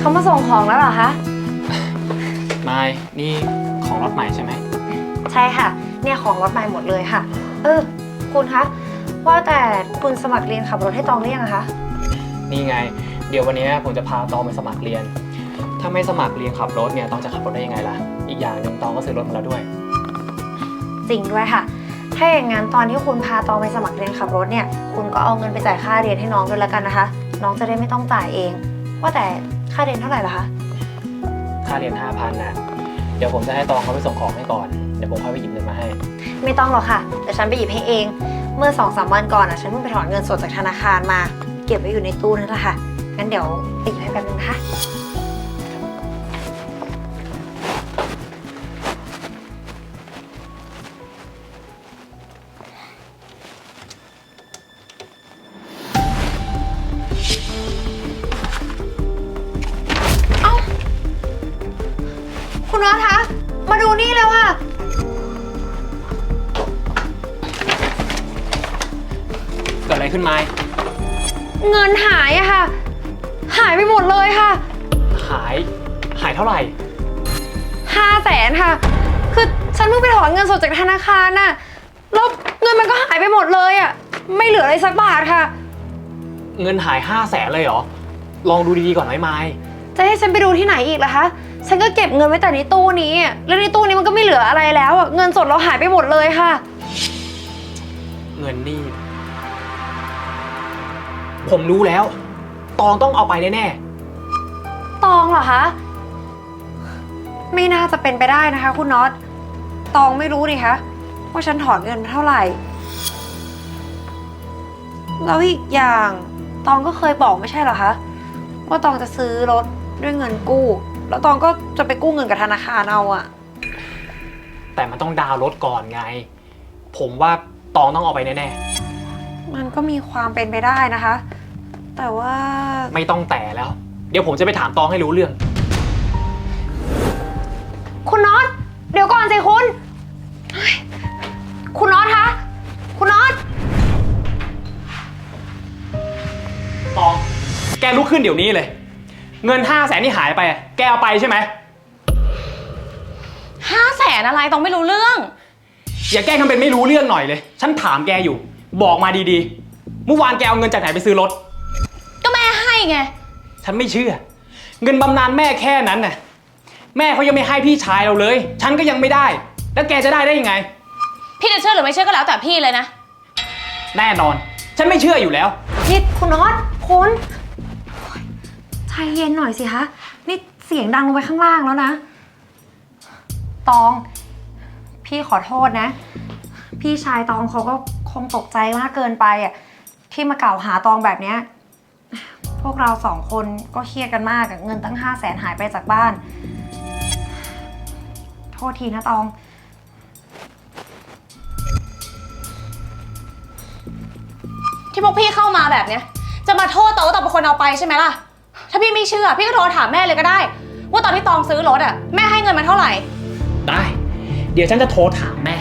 เขามาส่งของแล้วเหรอคะ นายนี่ของรถใหม่ใช่ไหม ใช่ค่ะ เนี่ยของรถใหม่หมดเลยค่ะ เออ คุณคะ ว่าแต่คุณสมัครเรียนขับรถให้ตองหรือยังอะคะ นี่ไง เดี๋ยววันนี้ผมจะพาตองไปสมัครเรียน ถ้าไม่สมัครเรียนขับรถเนี่ยตองจะขับรถได้ยังไงล่ะ อีกอย่างหนึ่งตองก็ซื้อรถมาแล้วด้วย จริงด้วยค่ะถ้าอย่างนั้นตอนที่คุณพาตองไปสมัครเรียนขับรถเนี่ย คุณก็เอาเงินไปจ่ายค่าเรียนให้น้องด้วยแล้วกันนะคะ น้องจะได้ไม่ต้องจ่ายเอง ว่าแต่ค่าเรียนเท่าไหร่ล่ะคะ ค่าเรียน5,000นะเดี๋ยวผมจะให้ตองเขาไปส่งของให้ก่อน เดี๋ยวผมค่อยไปหยิบเงินมาให้ ไม่ต้องหรอกค่ะเดี๋ยวฉันไปหยิบให้เอง เมื่อสองสามวันก่อนอะฉันเพิ่งไปถอนเงินสดจากธนาคารมา เก็บไว้อยู่ในตู้นั่นแหละค่ะงั้นเดี๋ยวไปหยิบให้แป๊บนึงนะคะ ขึ้นไหมเงินหายอะค่ะ หายไปหมดเลยค่ะ หายหายเท่าไหร่ห้าแสนค่ะ คือฉันเพิ่งไปถอนเงินสดจากธนาคารน่ะแล้วเงินมันก็หายไปหมดเลยอะไม่เหลืออะไรสักบาทค่ะ เงินหาย5 0 0แสนเลยเหรอ ลองดูดีๆก่อนไหมไม้จะให้ฉันไปดูที่ไหนอีกล่ะคะ ฉันก็เก็บเงินไว้แต่ในตู้นี้อะแล้วในตู้นี้มันก็ไม่เหลืออะไรแล้วอะเงินสดเราหายไปหมดเลยค่ะ เงินนี่ ผมรู้แล้ว ตองต้องเอาไปแน่ตองเหรอคะ ไม่น่าจะเป็นไปได้นะคะ คุณน็อต ตองไม่รู้นี่คะว่าฉันถอนเงินไปเท่าไหร่ แล้วอีกอย่าง ตองก็เคยบอกไม่ใช่เหรอคะ ว่าตองจะซื้อรถด้วยเงินกู้ แล้วตองก็จะไปกู้เงินกับธนาคารเอาอะๆ แต่มันต้องดาวน์รถก่อนไง ผมว่าตองต้องเอาไปแน่ มันก็มีความเป็นไปได้นะคะ แต่ว่าๆไม่ต้องแต่แล้ว เดี๋ยวผมจะไปถามตองให้รู้เรื่อง คุณน็อตเดี๋ยวก่อนสิคุณเฮ้ยคุณน็อตคะคุณน็อตตอง แกลุกขึ้นเดี๋ยวนี้เลย เงิน5 0 0แสนที่หายไปอะแกเอาไปใช่ไหม ห้าแสนอะไรต้องไม่รู้เรื่อง อย่าแกล้งทำเป็นไม่รู้เรื่องหน่อยเลย ฉันถามแกอยู่ บอกมาดีๆ เมื่อวานแกเอาเงินจากไหนไปซื้อรถ ก็แม่ให้ไง ฉันไม่เชื่อ เงินบำนาญแม่แค่นั้นน่ะ แม่เขายังไม่ให้พี่ชายเราเลย ฉันก็ยังไม่ได้ แล้วแกจะได้ได้ยังไง พี่จะเชื่อหรือไม่เชื่อก็แล้วแต่พี่เลยนะ แน่นอน ฉันไม่เชื่ออยู่แล้ว นี่คุณน็อตคุณโอ๊ยใจเย็นหน่อยสิคะ นี่เสียงดังลงไปข้างล่างแล้วนะ ตอง พี่ขอโทษนะ พี่ชายตองเขาก็ค งตกใจมากเกินไปอะที่มากล่าวหาตองแบบเนี้ยพวกเราสองคนก็เครียดกันมากอะเงินตั้งห้าแสนหายไปจากบ้าน โทษทีนะตอง ที่พวกพี่เข้ามาแบบเนี้ย จะมาโทษตองว่าตองเป็นคนเอาไปใช่ไหมล่ะ ถ้าพี่ไม่เชื่อ พี่ก็โทรถามแม่เลยก็ได้ ว่าตอนที่ตองซื้อรถอะแม่ให้เงินมาเท่าไหร่ ได้ เดี๋ยวฉันจะโทรถามแม่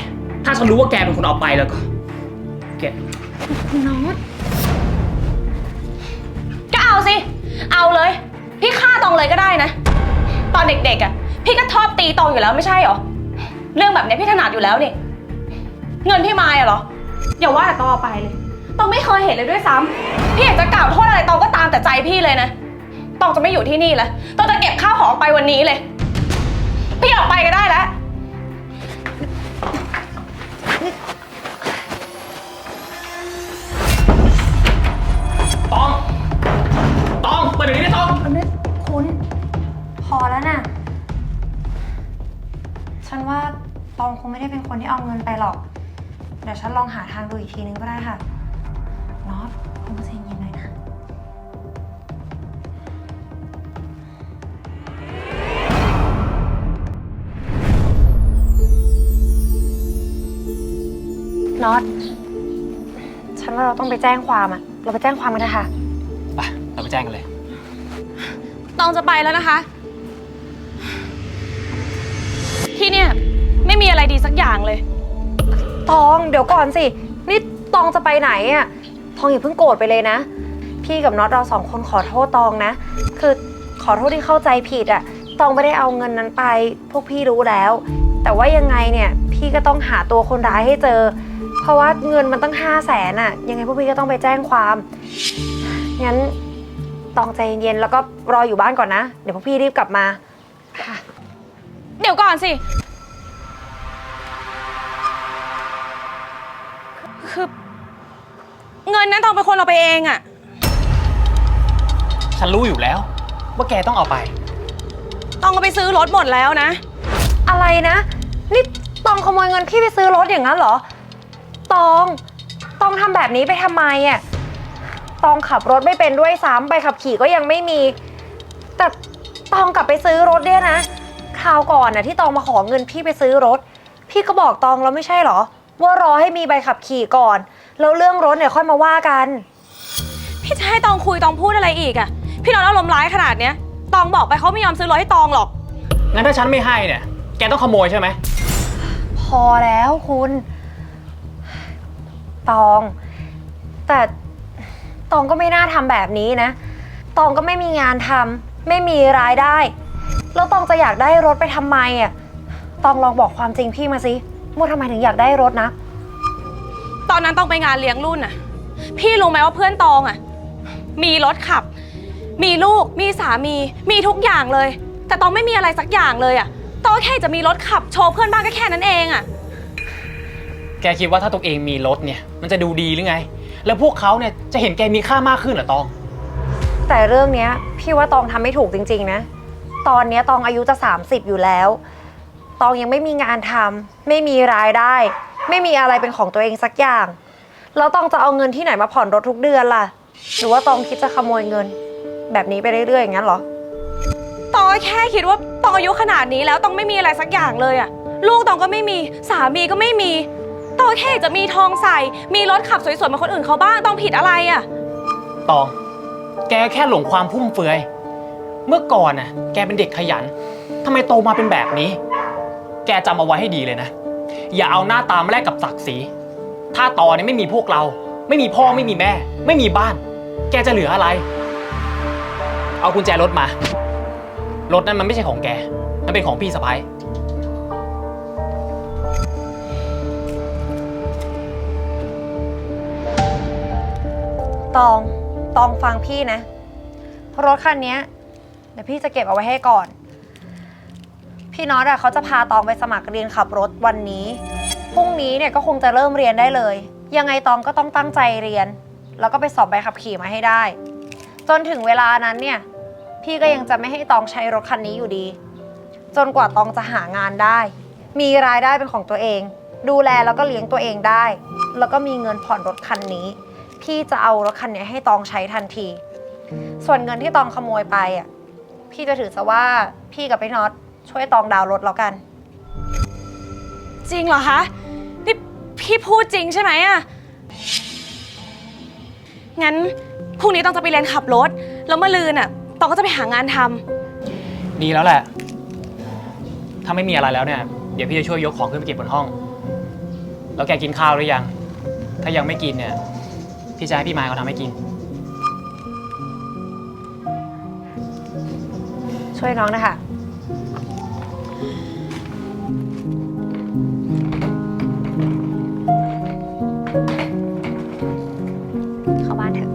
ถ้าฉันรู้ว่าแกเป็นคนเอาไปแล้วก็ น็อตก็เอาสิ เอาเลย พี่ฆ่าตองเลยก็ได้นะ ตอนเด็กๆอะ พี่ก็ชอบตีตองอยู่แล้วไม่ใช่เหรอ เรื่องแบบเนี้ยพี่ถนัดอยู่แล้วนี่ เงินพี่มายอะเหรอ อย่าว่าแต่ตองเอาไปเลยตองไม่เคยเห็นเลยด้วยซ้ำพี่อยากจะกล่าวโทษอะไรตองก็ตามแต่ใจพี่เลยนะตองจะไม่อยู่ที่นี่แล้วตองจะเก็บข้าวของออกไปวันนี้เลย พี่ออกไปก็ได้แล้ว อแล้วน่ะ ฉันว่าตองคงไม่ได้เป็นคนที่เอาเงินไปหรอก เดี๋ยวฉันลองหาทางดูอีกทีนึงก็ได้ค่ะน็อตคุณใจเย็นหน่อยนะ น็อต ฉันว่าเราต้องไปแจ้งความอะเราไปแจ้งความกันเถอะค่ะไป เราไปแจ้งกันเลย ตองจะไปแล้วนะคะ ที่เนี่ย ไม่มีอะไรดีสักอย่างเลย ตองเดี๋ยวก่อนสิ นี่ตองจะไปไหนอะทองอย่าเพิ่งโกรธไปเลยนะ พี่กับน็อตเราสองคนขอโทษตองนะ คือขอโทษที่เข้าใจผิดอะตองไม่ได้เอาเงินนั้นไป พวกพี่รู้แล้ว แต่ว่ายังไงเนี่ย พี่ก็ต้องหาตัวคนร้ายให้เจอ เพราะว่าเงินมันตั้งห้าแสนอะยังไงพวกพี่ก็ต้องไปแจ้งความ งั้นตองใจเย็นๆแล้วก็รออยู่บ้านก่อนนะ เดี๋ยวพวกพี่รีบกลับมาค่ะ เดี๋ยวก่อนสิ คือ เงินนั้นต้องเป็นคนเอาไปเองอะฉันรู้อยู่แล้ว ว่าแกต้องเอาไป ต้องเอาไปซื้อรถหมดแล้วนะ อะไรนะ นี่ตองขโมยเงินพี่ไปซื้อรถอย่างนั้นเหรอ ตอง ตองทำแบบนี้ไปทำไมอะ ตองขับรถไม่เป็นด้วยซ้ำใบขับขี่ก็ยังไม่มี แต่ตองกลับไปซื้อรถเนี่ยนะ คราวก่อนน่ะที่ตองมาขอเงินพี่ไปซื้อรถ พี่ก็บอกตองแล้วไม่ใช่เหรอ ว่ารอให้มีใบขับขี่ก่อน แล้วเรื่องรถเนี่ยค่อยมาว่ากัน พี่จะให้ตองคุยตองพูดอะไรอีกอะพี่น้องอารมณ์ร้ายขนาดเนี้ยตองบอกไปเขาไม่ยอมซื้อรถให้ตองหรอก งั้นถ้าฉันไม่ให้เนี่ย แกต้องขโมยใช่ไหม พอแล้วคุณ ตอง แต่ตองก็ไม่น่าทำแบบนี้นะ ตองก็ไม่มีงานทำไม่มีรายได้ แล้วตองจะอยากได้รถไปทำไมอะ ตองลองบอกความจริงพี่มาสิว่าทำไมถึงอยากได้รถนะ ตอนนั้นต้องไปงานเลี้ยงรุ่นน่ะ พี่รู้ไหมว่าเพื่อนตองอะ มีรถขับ มีลูก มีสามี มีทุกอย่างเลย แต่ตองไม่มีอะไรสักอย่างเลยอะ ตองแค่จะมีรถขับโชว์เพื่อนบ้านก็แค่นั้นเองอะ แกคิดว่าถ้าตัวเองมีรถเนี่ย มันจะดูดีหรือไง แล้วพวกเขาเนี่ยจะเห็นแกมีค่ามากขึ้นเหรอตอง แต่เรื่องเนี้ย พี่ว่าตองทำไม่ถูกจริง ๆ นะ ตอนเนี้ยตองอายุจะ 30 อยู่แล้ว ตองยังไม่มีงานทำไม่มีรายได้ ไม่มีอะไรเป็นของตัวเองสักอย่าง แล้วตองจะเอาเงินที่ไหนมาผ่อนรถทุกเดือนล่ะ หรือว่าตองคิดจะขโมยเงิน แบบนี้ไปเรื่อยๆอย่างนั้นเหรอ ตองแค่คิดว่าตองอายุขนาดนี้แล้วต้องไม่มีอะไรสักอย่างเลยอะลูกตองก็ไม่มีสามีก็ไม่มีตองแค่จะมีทองใส่ มีรถขับสวยๆเหมือนคนอื่นเขาบ้างต้องผิดอะไรอะตอง แกแค่หลงความพุ่มเฟือย เมื่อก่อนน่ะ แกเป็นเด็กขยันทำไมโตมาเป็นแบบนี้ แกจำเอาไว้ให้ดีเลยนะ อย่าเอาหน้าตามาแลกกับศักดิ์ศรี ถ้าตอนนี้ไม่มีพวกเรา ไม่มีพ่อไม่มีแม่ ไม่มีบ้าน แกจะเหลืออะไร เอากุญแจรถมา รถนั้นมันไม่ใช่ของแก มันเป็นของพี่สะพ้ายตอง ตองฟังพี่นะ รถคันเนี้ย เดี๋ยวพี่จะเก็บเอาไว้ให้ก่อน พี่น็อตอะเขาจะพาตองไปสมัครเรียนขับรถวันนี้พรุ่งนี้เนี่ยก็คงจะเริ่มเรียนได้เลย ยังไงตองก็ต้องตั้งใจเรียน แล้วก็ไปสอบใบขับขี่มาให้ได้ จนถึงเวลานั้นเนี่ย พี่ก็ยังจะไม่ให้ตองใช้รถคันนี้อยู่ดี จนกว่าตองจะหางานได้ มีรายได้เป็นของตัวเอง ดูแลแล้วก็เลี้ยงตัวเองได้ แล้วก็มีเงินผ่อนรถคันนี้ พี่จะเอารถคันนี้ให้ตองใช้ทันที ส่วนเงินที่ตองขโมยไปอะ พี่จะถือซะว่าพี่กับพี่น็อตช่วยตองดาวน์รถแล้วกัน จริงเหรอคะ นี่พี่พูดจริงใช่ไหมอะงั้นพรุ่งนี้ต้องจะไปเรียนขับรถ แล้วเมื่อลืนอะตองก็จะไปหางานทำดีแล้วแหละ ถ้าไม่มีอะไรแล้วเนี่ย เดี๋ยวพี่จะช่วยยกของขึ้นไปเก็บบนห้อง แล้วแกกินข้าวหรือยัง ถ้ายังไม่กินเนี่ย พี่จะให้พี่มายเขาทำให้กิน ช่วยน้องนะคะ เข้าบ้านเถอะ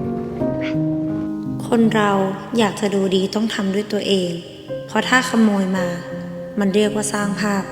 คนเราอยากจะดูดีต้องทำด้วยตัวเอง เพราะถ้าขโมยมา มันเรียกว่าสร้างภาพ